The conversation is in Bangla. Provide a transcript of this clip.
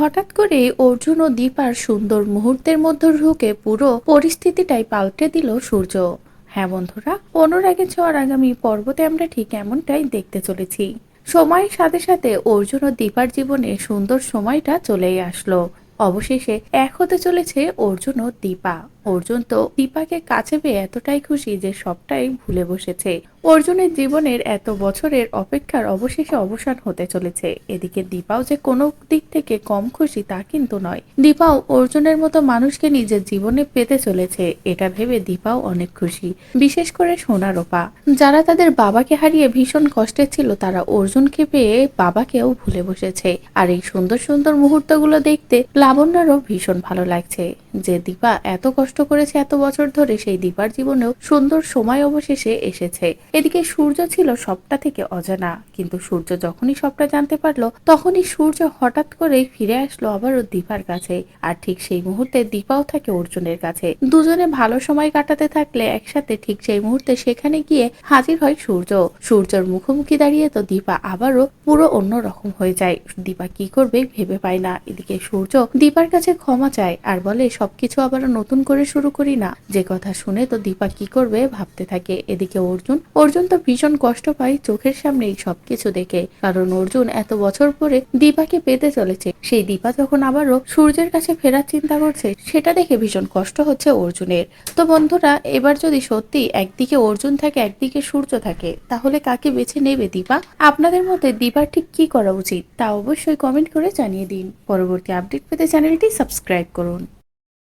হঠাৎ করে অর্জুন ও দীপার সুন্দর মুহূর্তের মধ্যে ঢুকে পুরো পরিস্থিতিটাই পাল্টে দিল সূর্য। হ্যাঁ বন্ধুরা অনুরাগের ছোঁয়ার আগামী পর্বতে আমরা ঠিক এমনটাই দেখতে চলেছি। সময়ের সাথে সাথে অর্জুন ও দীপার জীবনে সুন্দর সময়টা চলেই আসলো। অবশেষে এক হতে চলেছে অর্জুন ও দীপা। অর্জুন তো দীপাকে কাছে পেয়ে এতটাই খুশি যে সবটাই ভুলে বসেছে। অর্জুনের জীবনের এত বছরের অপেক্ষার অবশেষে অবসান হতে চলেছে। এদিকে দীপাও যে কোনো দিক থেকে কম খুশি তা কিন্তু নয়। দীপাও অর্জুনের মতো মানুষকে নিজের জীবনে পেতে চলেছে, এটা ভেবে দীপাও অনেক খুশি। বিশেষ করে সোনারোপা। যারা তাদের বাবাকে হারিয়ে ভীষণ কষ্টে ছিল, তারা অর্জুনকে পেয়ে বাবাকেও ভুলে বসেছে। আর এই সুন্দর সুন্দর মুহূর্তগুলো দেখতে লাবণ্যরও ভীষণ ভালো লাগছে। যে দীপা এত কষ্ট করেছে এত বছর ধরে, সেই দীপার জীবনেও সুন্দর সময় অবশেষে এসেছে। এদিকে সূর্য ছিল সবটা থেকে অজানা, কিন্তু সূর্য যখনই সবটা জানতে পারল, তখনই সূর্য হঠাৎ করেই ফিরে আসলো আবারও দীপার কাছে। আর ঠিক সেই মুহূর্তে দীপাও থাকে অর্জুনের কাছে। দুজনে ভালো সময় কাটাতে থাকলে একসাথে ঠিক সেই মুহূর্তে সেখানে গিয়ে হাজির হয় সূর্য। সূর্যর মুখোমুখি দাঁড়িয়ে তো দীপা আবারও পুরো অন্য রকম হয়ে যায়। দীপা কি করবে ভেবে পায় না। এদিকে সূর্য দীপার কাছে ক্ষমা চায় আর বলে সবকিছু আবারও নতুন করে শুরু করি না। যে কথা শুনে তো দীপা কি করবে ভাবতে থাকে। এদিকে অর্জুন অর্জুন তো ভীষণ কষ্ট পায় চোখের সামনে এই সবকিছু দেখে। কারণ অর্জুন এত বছর পরে দীপাকে পেতে চলেছে। সেই দীপা যখন আবারও সূর্যের কাছে ফেরার চিন্তা করছে, সেটা দেখে ভীষণ কষ্ট হচ্ছে অর্জুনের। তো বন্ধুরা, এবার যদি সত্যি একদিকে অর্জুন থাকে, একদিকে সূর্য থাকে, তাহলে কাকে বেছে নেবে দীপা? আপনাদের মতে দীপার ঠিক কি করা উচিত, তা অবশ্যই কমেন্ট করে জানিয়ে দিন। পরবর্তী আপডেট পেতে চ্যানেলটি সাবস্ক্রাইব করুন।